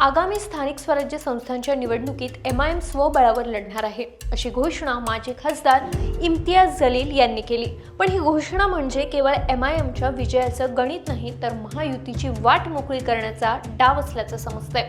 आगामी स्थानिक स्वराज्य संस्थांच्या निवडणुकीत एम आय एम स्वबळावर लढणार आहे अशी घोषणा माजी खासदार इम्तियाज जलील यांनी केली. पण ही घोषणा म्हणजे केवळ एम आय एमच्या विजयाचं गणित नाही तर महायुतीची वाट मोकळी करण्याचा डाव असल्याचं समजतंय.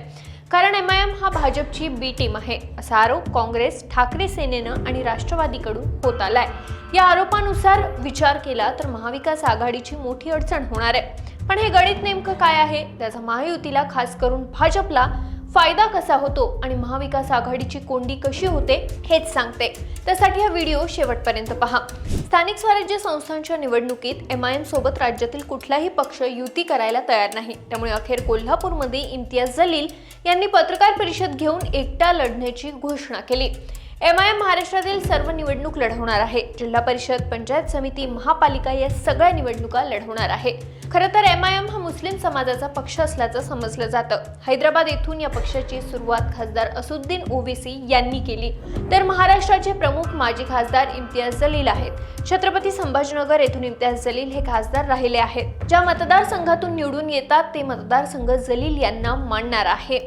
कारण एम आय एम हा भाजपची बी टीम आहे असा आरोप काँग्रेस ठाकरे सेनेनं आणि राष्ट्रवादीकडून होत आलाय. या आरोपानुसार विचार केला तर महाविकास आघाडीची मोठी अडचण होणार आहे. पण हे गणित नेमकं काय आहे? त्याचा महायुतीला खास करून भाजपला फायदा कसा होतो आणि महाविकास आघाडीची कोंडी कशी होते हेच सांगते. त्यासाठी हा व्हिडिओ शेवटपर्यंत पहा. स्थानिक स्वराज्य संस्थांच्या निवडणुकीत एम आय एम सोबत राज्यातील कुठलाही पक्ष युती करायला तयार नाही. त्यामुळे अखेर कोल्हापूरमध्ये इम्तियाज जलील यांनी पत्रकार परिषद घेऊन एकटा लढण्याची घोषणा केली. एम आय एम महाराष्ट्रातील सर्व निवडणूक लढवणार आहे. जिल्हा परिषद पंचायत समिती महापालिका या सगळ्या निवडणुका लढवणार आहे. खरं तर एम आय एम हा मुस्लिम समाजाचा पक्ष असल्याचं समजलं जातं. हैदराबाद येथून या पक्षाची सुरुवात खासदार असुद्दीन ओवीसी यांनी केली. तर महाराष्ट्राचे प्रमुख माजी खासदार इम्तियाज जलील आहेत. छत्रपती संभाजीनगर येथून इम्तियाज जलील हे खासदार राहिले आहेत. ज्या मतदारसंघातून निवडून येतात ते मतदारसंघ जलील यांना मानणार आहे.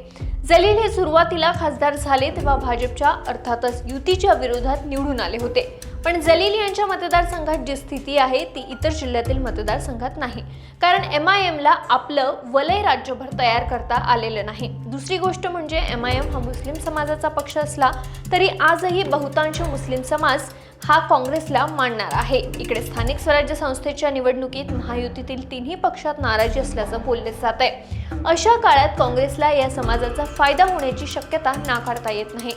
जलील हे सुरुवातीला खासदार झाले तेव्हा भाजपच्या अर्थातच युतीच्या विरोधात निवडून आले होते. पण जलील यांच्या मतदारसंघात जी स्थिती आहे ती इतर जिल्ह्यातील मतदारसंघात नाही. कारण एम आय एमला आपलं वलय राज्यभर तयार करता आलेलं नाही. दुसरी गोष्ट म्हणजे एम आय एम हा मुस्लिम समाजाचा पक्ष असला तरी आजही बहुतांश मुस्लिम समाज हा काँग्रेसला मांडणार आहे. इकडे स्थानिक स्वराज्य संस्थेच्या निवडणुकीत महायुतीतील तिन्ही पक्षात नाराजी असल्याचं बोलले जात आहे. अशा काळात काँग्रेसला या समाजाचा फायदा होण्याची शक्यता नाकारता येत नाही.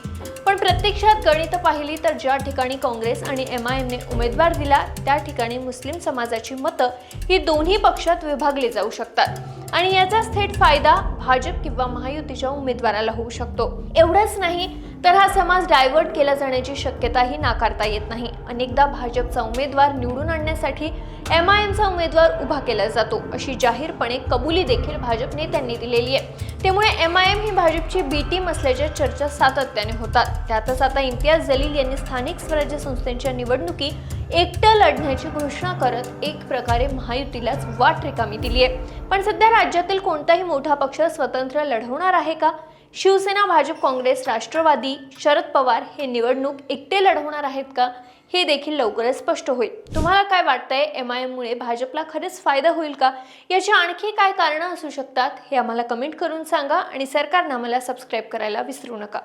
पण प्रत्यक्षात गणित पाहिली तर ज्या ठिकाणी काँग्रेस आणि एम आय एमने उमेदवार दिला त्या ठिकाणी मुस्लिम समाजाची मतं ही दोन्ही पक्षात विभागली जाऊ शकतात. आणि याचाच थेट फायदा भाजप किंवा महायुतीच्या उमेदवाराला होऊ शकतो. एवढंच नाही तर हा समाज डायव्हर्ट केला जाण्याची शक्यताही नाकारता येत नाही. अनेकदा भाजपचा उमेदवार निवडून आणण्यासाठी एम आय एमचा उमेदवार उभा केला जातो अशी जाहीरपणे कबुली देखील भाजप नेत्यांनी दिलेली आहे. त्यामुळे एम आय एम ही भाजपची बी टीम असल्याच्या चर्चा सातत्याने होतात. त्यातच आता इम्तियाज जलील यांनी स्थानिक स्वराज्य संस्थांच्या निवडणुकी एकटं लढण्याची घोषणा करत एक प्रकारे महायुतीलाच वाट रिकामी दिली आहे पण सध्या राज्यातील कोणताही मोठा पक्ष स्वतंत्र लढवणार आहे का? शिवसेना भाजप काँग्रेस राष्ट्रवादी शरद पवार हे निवडणूक एकटे लढवणार आहेत का? हे देखील लवकरच स्पष्ट होईल. तुम्हाला काय वाटतंय? एम आय एममुळे भाजपला खरेच फायदा होईल का? याची आणखी काय कारणं असू शकतात हे आम्हाला कमेंट करून सांगा आणि सरकारनं आम्हाला सबस्क्राईब करायला विसरू नका.